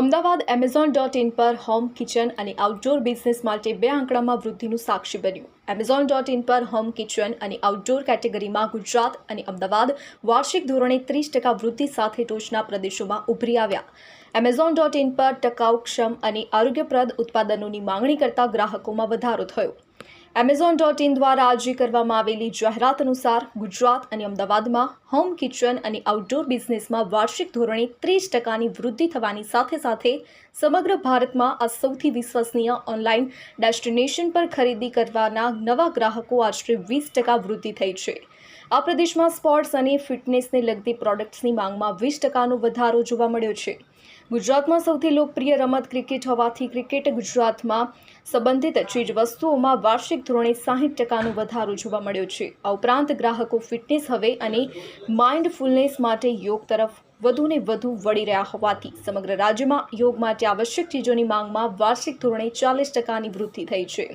Ahmedabad Amazon dot in પર home kitchen અને outdoor business માટે બે આંકડામાં વૃદ્ધિનું સાક્ષી બન્યું. એમેઝોન ડોટ ઇન પર હોમ કિચન અને આઉટડોર કેટેગરીમાં ગુજરાત અને અમદાવાદ વાર્ષિક ધોરણે ત્રીસ ટકા વૃદ્ધિ સાથે ટોચના પ્રદેશોમાં ઉભરી આવ્યા. એમેઝોન ડોટ ઇન પર ટકાઉક્ષમ અને આરોગ્યપ્રદ ઉત્પાદનોની માંગણી કરતા ગ્રાહકોમાં વધારો થયો. એમેઝોન ડોટ ઇન દ્વારા આજે કરવામાં આવેલી જાહેરાત અનુસાર ગુજરાત અને અમદાવાદમાં હોમ કિચન અને આઉટડોર બિઝનેસમાં વાર્ષિક ધોરણે ત્રીસ ટકાની વૃદ્ધિ થવાની સાથે સાથે સમગ્ર ભારતમાં આ સૌથી વિશ્વસનીય ઓનલાઈન ડેસ્ટિનેશન પર ખરીદી કરવાના નવા ગ્રાહકો આશરે વીસ ટકા વૃદ્ધિ થઈ છે. આ પ્રદેશમાં સ્પોર્ટ્સ અને ફિટનેસને લગતી પ્રોડક્ટ્સની માંગમાં વીસ ટકાનો વધારો જોવા મળ્યો છે. ગુજરાતમાં સૌથી લોકપ્રિય રમત ક્રિકેટ હોવાથી ક્રિકેટ ગુજરાતમાં સંબંધિત ચીજ વસ્તુઓમાં વાર્ષિક ધોરણે સાહીઠ ટકાનો વધારો જોવા મળ્યો છે. આ ઉપરાંત ગ્રાહકો ફિટનેસ હવે અને માઇન્ડફુલનેસ માટે યોગ તરફ વધુને વધુ વળી રહ્યા હોવાથી સમગ્ર રાજ્યમાં યોગ માટે આવશ્યક ચીજોની માંગમાં વાર્ષિક ધોરણે ચાલીસ ટકાની વૃદ્ધિ થઈ છે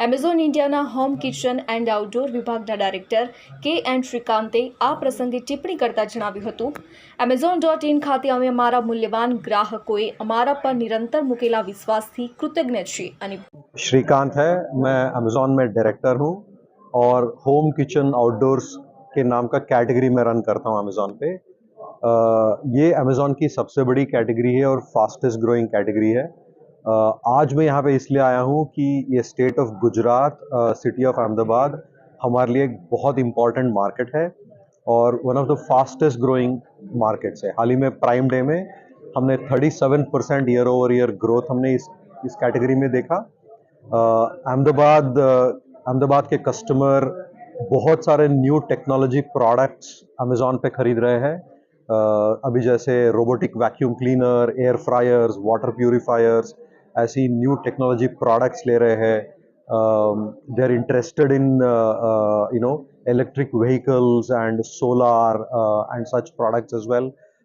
એમેઝોન ઇન્ડિયાના હોમ કિચન એન્ડ આઉટડોર વિભાગના ડાયરેક્ટર કે એન શ્રીકાંતે આ પ્રસંગે ટિપ્પણી કરતા જણાવ્યું હતું એમેઝોન ડોટ ઇન ખાતે અમે અમારા મૂલ્યવાન ગ્રાહકોએ અમારા પર નિરંતર મૂકેલા વિશ્વાસથી કૃતજ્ઞ છીએ અને श्रीकांत है मैं अमेज़ॉन में डायरेक्टर हूँ और होम किचन आउटडोर्स के नाम का कैटेगरी में रन करता हूँ अमेज़ॉन पे अ, ये अमेज़ॉन की सबसे बड़ी कैटेगरी है और फास्टेस्ट ग्रोइंग कैटेगरी है। आज मैं यहाँ पे इसलिए आया हूँ कि ये state of Gujarat city of Ahmedabad हमारे लिए एक बहुत इंपॉर्टेंट मार्केट है और one of the fastest growing markets है। हाल ही में प्राइम डे में हमने 37 percent year over year growth हमने इस इस कैटेगरी में देखा। अहमदाबाद अहमदाबाद के कस्टमर बहुत सारे न्यू टेक्नोलॉजी प्रोडक्ट्स अमेज़ॉन पे खरीद रहे हैं। अभी जैसे robotic vacuum cleaner air fryers water purifiers ऐसी न्यू टेक्नोलॉजी प्रोडक्ट्स ले रहे हैं they are interested in you know electric vehicles and solar uh, and such products as well